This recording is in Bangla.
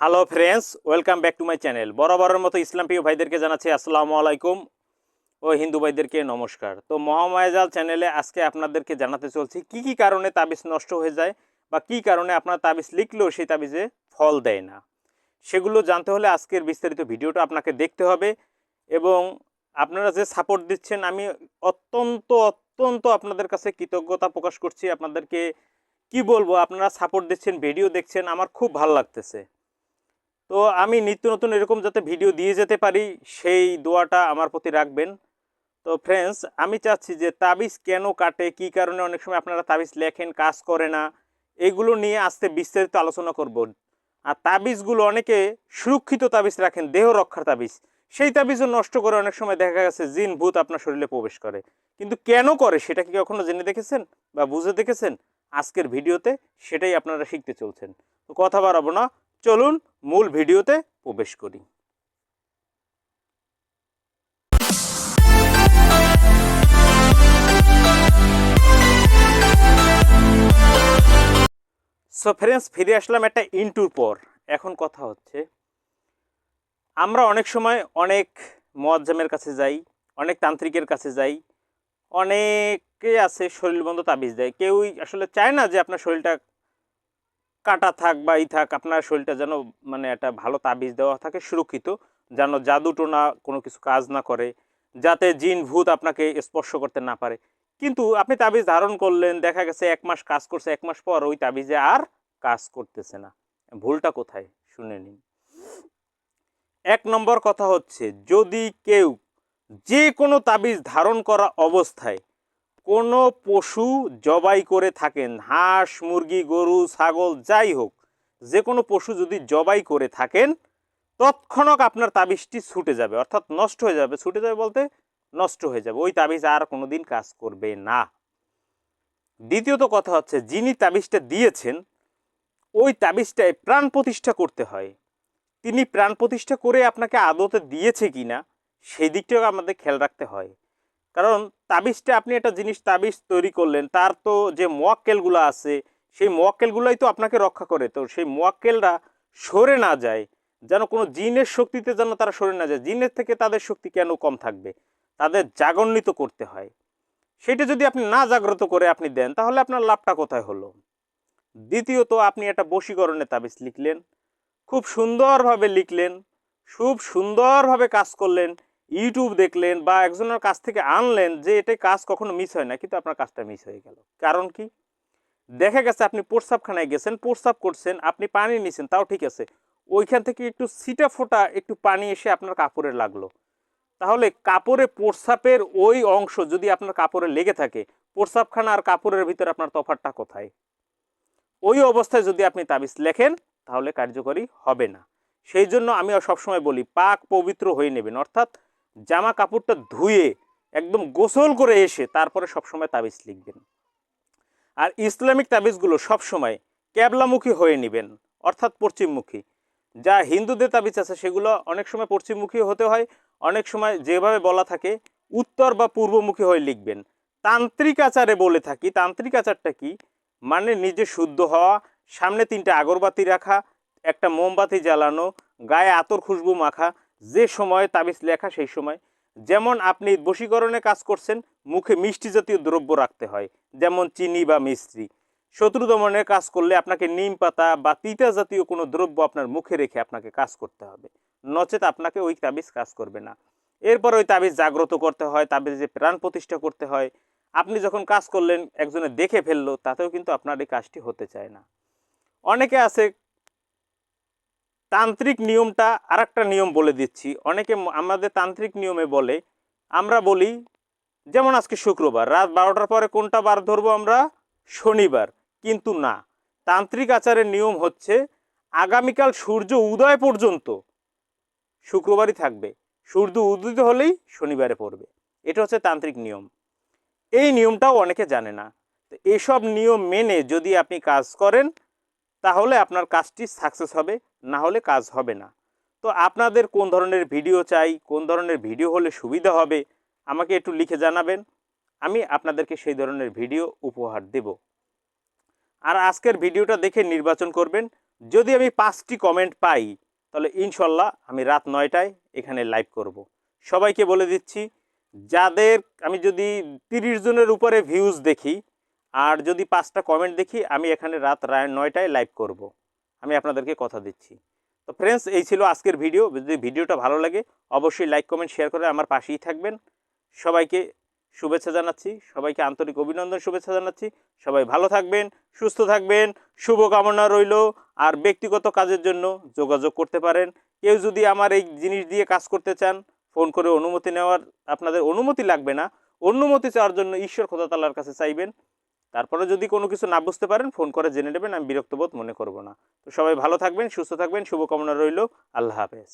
Hello friends welcome back to my channel বরাবরের মতো ইসলাম প্রিয় ভাইদেরকে জানাচ্ছি আসসালামু আলাইকুম। ও হিন্দু ভাইদেরকে নমস্কার। তো মহামায়াজাল চ্যানেলে আজকে আপনাদেরকে জানাতে চলছি কি কি কারণে তাবিজ নষ্ট হয়ে যায় বা কি কারণে আপনার তাবিজ লিখলেও সেই তাবিজে ফল দেয় না। সেগুলো জানতে হলে আজকের বিস্তারিত ভিডিওটা আপনাকে দেখতে হবে এবং আপনারা যে সাপোর্ট দিচ্ছেন, আমি অত্যন্ত অত্যন্ত আপনাদের কাছে কৃতজ্ঞতা প্রকাশ করছি আপনাদেরকে। কি বলব? আপনারা সাপোর্ট দিচ্ছেন ভিডিও দেখছেন, আমার খুব ভালো লাগতেছে। তো আমি নিত্য নতুন এরকম যাতে ভিডিও দিয়ে যেতে পারি, সেই দোয়াটা আমার প্রতি রাখবেন। তো ফ্রেন্ডস আমি চাচ্ছি যে তাবিজ কেন কাটে, কি কারণে অনেক সময় আপনারা তাবিজ লেখেন, কাজ করে না, এগুলো নিয়ে আস্তে বিস্তারিত আলোচনা করব। আর তাবিজগুলো অনেকে সুরক্ষিত তাবিজ রাখেন, দেহ রক্ষার তাবিজ। সেই তাবিজও নষ্ট করে অনেক সময় দেখা গেছে জিন, ভূত আপনার শরীরে প্রবেশ করে। কিন্তু কেন করে, সেটা কি কখনো জেনে দেখেছেন বা বুঝে দেখেছেন? আজকের ভিডিওতে সেটাই আপনারা শিখতে চলছেন। তো কথা বাড়াবো না চলুন মূল ভিডিওতে প্রবেশ করি। সো ফ্রেন্ডস ফিরে আসলাম একটা ইন্টুর পর। এখন কথা হচ্ছে, আমরা অনেক সময় অনেক মোয়াজ্জামের কাছে যাই, অনেক তান্ত্রিকের কাছে যাই, অনেকে আছে শরীর বন্ধ তাবিজ দেয়। কেউই আসলে চায় না যে আপনার শরীরটা কাটা থাক বা ই থাক, আপনার শরীরটা যেন মানে একটা ভালো তাবিজ দেওয়া থাকে, সুরক্ষিত, যেন জাদু টোনা কোনো কিছু কাজ না করে, যাতে জিন ভূত আপনাকে স্পর্শ করতে না পারে। কিন্তু আপনি তাবিজ ধারণ করলেন, দেখা গেছে এক মাস কাজ করছে, এক মাস পর ওই তাবিজে আর কাজ করতেছে না। ভুলটা কোথায়? শুনে নিন। এক নম্বর কথা হচ্ছে, যদি কেউ যে কোনো তাবিজ ধারণ করা অবস্থায় কোনো পশু জবাই করে থাকেন, হাঁস, মুরগি, গরু, ছাগল, যাই হোক, যে কোনো পশু যদি জবাই করে থাকেন, তৎক্ষণাৎ আপনার তাবিজটি ছুটে যাবে, অর্থাৎ নষ্ট হয়ে যাবে। ছুটে যাবে বলতে নষ্ট হয়ে যাবে। ওই তাবিজ আর কোনোদিন কাজ করবে না। দ্বিতীয়ত কথা হচ্ছে, যিনি তাবিজটা দিয়েছেন, ওই তাবিজটায় প্রাণ প্রতিষ্ঠা করতে হয়। তিনি প্রাণ প্রতিষ্ঠা করে আপনাকে আদতে দিয়েছে কি না সেই দিকটাও আমাদের খেয়াল রাখতে হয়। কারণ তাবিজটা আপনি একটা জিনিস তাবিজ তৈরি করলেন, তার তো যে মোয়াক্কেলগুলো আছে, সেই মোয়াক্কেলগুলোই তো আপনাকে রক্ষা করে। তো সেই মোয়াক্কেলরা সরে না যায়, যেন কোনো জিনের শক্তিতে যেন তারা সরে না যায়। জিনের থেকে তাদের শক্তি কেন কম থাকবে? তাদের জাগরণিত করতে হয়। সেটা যদি আপনি না জাগ্রত করে আপনি দেন, তাহলে আপনার লাভটা কোথায় হলো? দ্বিতীয়ত, আপনি একটা বশীকরণের তাবিজ লিখলেন, খুব সুন্দরভাবে লিখলেন, খুব সুন্দরভাবে কাজ করলেন ইউটিউব দেখলেন বা একজনের কাছ থেকে আনলেন যে এটাই কাজ কখনো মিস হয় না, কিন্তু আপনার কাজটা মিস হয়ে গেল। কারণ কি? দেখা গেছে আপনি প্রস্রাবখানায় গেছেন, প্রস্রাব করছেন, আপনি পানি নিছেন, তাও ঠিক আছে। ওইখান থেকে একটু সিটা ফোটা, একটু পানি এসে আপনার কাপড়ে লাগল। তাহলে কাপড়ে প্রস্রাবের ওই অংশ যদি আপনার কাপড়ে লেগে থাকে, প্রস্রাবখানা আর কাপড়ের ভিতরে আপনার তফাতটা কোথায়? ওই অবস্থায় যদি আপনি তাবিজ লেখেন, তাহলে কার্যকরী হবে না। সেই জন্য আমি সবসময় বলি, পাক পবিত্র হয়ে নেবেন। অর্থাৎ জামা কাপড়টা ধুয়ে একদম গোসল করে এসে তারপরে সবসময় তাবিজ লিখবেন। আর ইসলামিক তাবিজগুলো সবসময় ক্যাবলামুখী হয়ে নেবেন, অর্থাৎ পশ্চিমমুখী। যা হিন্দুদের তাবিজ আছে সেগুলো অনেক সময় পশ্চিমমুখী হতে হয়, অনেক সময় যেভাবে বলা থাকে, উত্তর বা পূর্বমুখী হয়ে লিখবেন। তান্ত্রিক আচারে বলে থাকি, তান্ত্রিক আচারটা কি? মানে নিজে শুদ্ধ হওয়া, সামনে তিনটে আগরবাতি রাখা, একটা মোমবাতি জ্বালানো, গায়ে আতর খুশবু মাখা যে সময় তাবিজ লেখা সেই সময়। যেমন আপনি বশীকরণে কাজ করছেন, মুখে মিষ্টি জাতীয় দ্রব্য রাখতে হয়, যেমন চিনি বা মিস্ত্রি শত্রু দমনের কাজ করলে আপনাকে নিম পাতা বা তিতা জাতীয় কোনো দ্রব্য আপনার মুখে রেখে আপনাকে কাজ করতে হবে। নচেত আপনাকে ওই তাবিজ কাজ করবে না। এরপর ওই তাবিজ জাগ্রত করতে হয়, তাবিজে প্রাণ প্রতিষ্ঠা করতে হয়। আপনি যখন কাজ করলেন, একজনে দেখে ফেলল, তাতেও কিন্তু আপনার এই কাজটি হতে চায় না। অনেকে আছে তান্ত্রিক নিয়মটা আর একটা নিয়ম বলে দিচ্ছি। অনেকে আমাদের তান্ত্রিক নিয়মে বলে, আমরা বলি, যেমন আজকে শুক্রবার, রাত বারোটার পরে কোনটা বার ধরবো আমরা? শনিবার। কিন্তু না, তান্ত্রিক আচারের নিয়ম হচ্ছে, আগামীকাল সূর্য উদয় পর্যন্ত শুক্রবারই থাকবে। সূর্য উদিত হলেই শনিবারে পড়বে। এটা হচ্ছে তান্ত্রিক নিয়ম। এই নিয়মটাও অনেকে জানে না। এসব নিয়ম মেনে যদি আপনি কাজ করেন তাহলে আপনার কাজটি সাকসেস হবে, না হলে কাজ হবে না তো আপনাদের কোন ধরনের ভিডিও চাই, কোন ধরনের ভিডিও হলে সুবিধা হবে, আমাকে একটু লিখে জানাবেন, আমি আপনাদেরকে সেই ধরনের ভিডিও উপহার দেব আর আজকের ভিডিওটা দেখে নির্বাচন করবেন, যদি আমি পাঁচটি কমেন্ট পাই, তাহলে ইনশাল্লাহ আমি রাত নয়টায় এখানে লাইভ করব। সবাইকে বলে দিচ্ছি, যাদের আমি যদি তিরিশ জনের উপরে ভিউজ দেখি আর যদি পাঁচটা কমেন্ট দেখি, আমি এখানে রাত রায় নয়টায় লাইভ করব। আমি আপনাদেরকে কথা দিচ্ছি। তো ফ্রেন্ডস এই ছিল আজকের ভিডিও যদি ভিডিওটা ভালো লাগে, অবশ্যই লাইক কমেন্ট শেয়ার করে আমার পাশেই থাকবেন। সবাইকে শুভেচ্ছা জানাচ্ছি, সবাইকে আন্তরিক অভিনন্দন, শুভেচ্ছা জানাচ্ছি। সবাই ভালো থাকবেন, সুস্থ থাকবেন, শুভকামনা রইল। আর ব্যক্তিগত কাজের জন্য যোগাযোগ করতে পারেন। কেউ যদি আমার এই জিনিস দিয়ে কাজ করতে চান ফোন করে অনুমতি নেওয়ার আপনাদের অনুমতি লাগবে না। অনুমতি চাওয়ার জন্য ঈশ্বর খোদা তাল্লার কাছে চাইবেন। তারপরে যদি কোনো কিছু না বুঝতে পারেন, ফোন করে জেনে নেবেন, আমি বিরক্তবোধ মনে করব না। তো সবাই ভালো থাকবেন, সুস্থ থাকবেন, শুভকামনা রইল। আল্লাহ হাফেজ।